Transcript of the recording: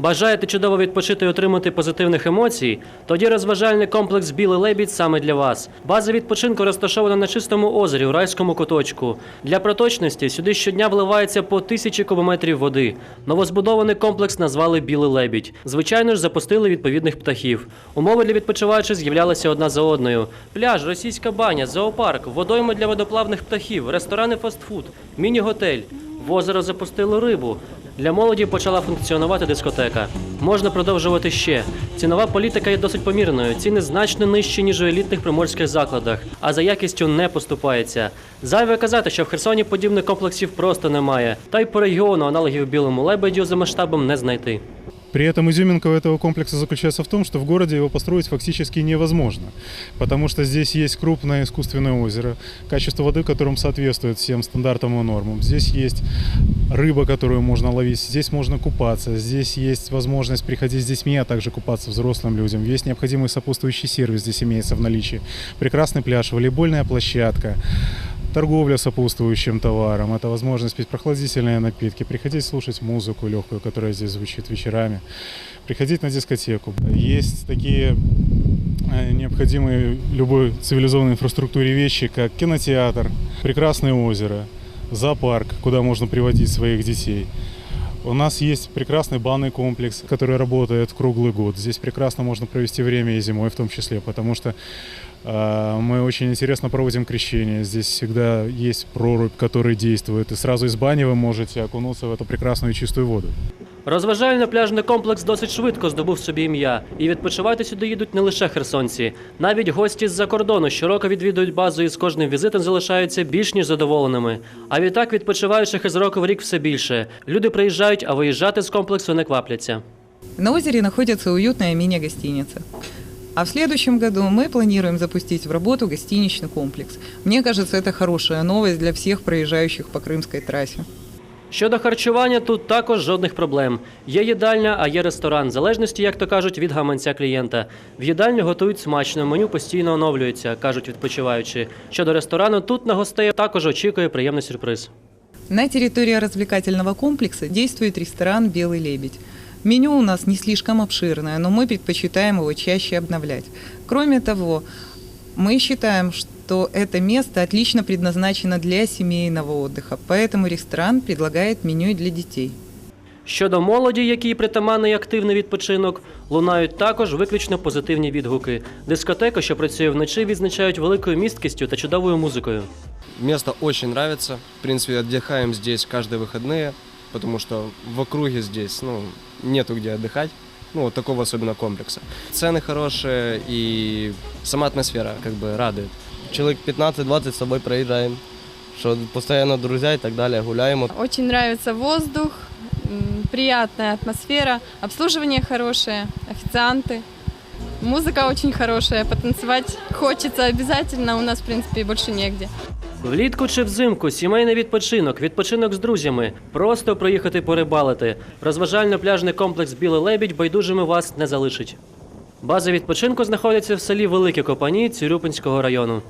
Бажаєте чудово відпочити і отримати позитивних емоцій? Тоді розважальний комплекс Білий лебідь саме для вас. База відпочинку розташована на чистому озері у райському куточку. Для проточності сюди щодня вливається по тисячі кубометрів води. Новозбудований комплекс назвали Білий лебідь. Звичайно ж, запустили відповідних птахів. Умови для відпочиваючих з'являлися одна за одною: пляж, російська баня, зоопарк, водойми для водоплавних птахів, ресторани фастфуд, міні-готель. В озеро запустили рибу. Для молоді почала функціонувати дискотека. Можна продовжувати ще. Цінова політика є досить помірною. Ціни значно нижчі, ніж у елітних приморських закладах, а за якістю не поступається. Зайве казати, що в Херсоні подібних комплексів просто немає. Та й по регіону аналогів білому лебедю за масштабом не знайти. При этом изюминка этого комплекса заключается в том, что в городе его построить фактически невозможно, потому что здесь есть крупное искусственное озеро, качество воды которым соответствует всем стандартам и нормам. Здесь есть рыба, которую можно ловить, здесь можно купаться, здесь есть возможность приходить с детьми, а также купаться взрослым людям. Весь необходимый сопутствующий сервис здесь имеется в наличии. Прекрасный пляж, волейбольная площадка, торговля сопутствующим товаром, это возможность пить прохладительные напитки, приходить слушать музыку легкую, которая здесь звучит вечерами, приходить на дискотеку. Есть такие э, необходимые любой цивилизованной инфраструктуре вещи, как кинотеатр, прекрасное озеро, зоопарк, куда можно приводить своих детей. У нас есть прекрасный банный комплекс, который работает круглый год. Здесь прекрасно можно провести время и зимой в том числе, потому что э, мы очень интересно проводим крещение. Здесь всегда есть прорубь, который действует, и сразу из бани вы можете окунуться в эту прекрасную и чистую воду. Розважально-пляжний комплекс досить швидко здобув собі ім'я, і відпочивати сюди їдуть не лише херсонці. Навіть гості з-за кордону щороку відвідують базу і з кожним візитом залишаються більш ніж задоволеними. А відтак відпочиваючих із року в рік все більше. Люди приїжджають, а виїжджати з комплексу не квапляться. На озере находится уютная мини-гостиница. А в следующем году мы планируем запустить в работу гостиничный комплекс. Мне кажется, это хорошая новость для всех проезжающих по Крымской трассе. Щодо харчування, тут також жодних проблем. Є їдальня, а є ресторан, в залежності, як то кажуть, від гаманця клієнта. В їдальні готують смачно, меню постійно оновлюється, кажуть відпочиваючі. Щодо ресторану, тут на гостей також очікує приємний сюрприз. На территории развлекательного комплекса действует ресторан «Белый лебедь». Меню у нас не слишком обширное, но мы предпочитаем его чаще обновлять. Кроме того, мы считаем, что это место отлично предназначено для семейного отдыха, поэтому ресторан предлагает меню и для детей. Щодо молоді, якій притаманний активний відпочинок, лунають також виключно позитивні відгуки. Дискотека, що працює вночі, відзначають великою місткістю та чудовою музикою. Место очень нравится. В принципе, отдыхаем здесь каждые выходные, потому что в округе здесь ну, нету где отдыхать. Ну, вот такого особенно комплекса. Цены хорошие и сама атмосфера как бы радует. Человек 15-20 с собой проезжаем, что постоянно друзья и так далее, гуляем. Очень нравится воздух, приятная атмосфера, обслуживание хорошее, официанты. Музыка очень хорошая, потанцевать хочется обязательно, у нас, в принципе, больше негде. Влітку чи взимку сімейний відпочинок, відпочинок з друзями, просто приїхати порибалити. Розважально-пляжний комплекс Білий лебідь байдужими вас не залишить. База відпочинку знаходиться в селі Великі Копані Цюрюпинського району.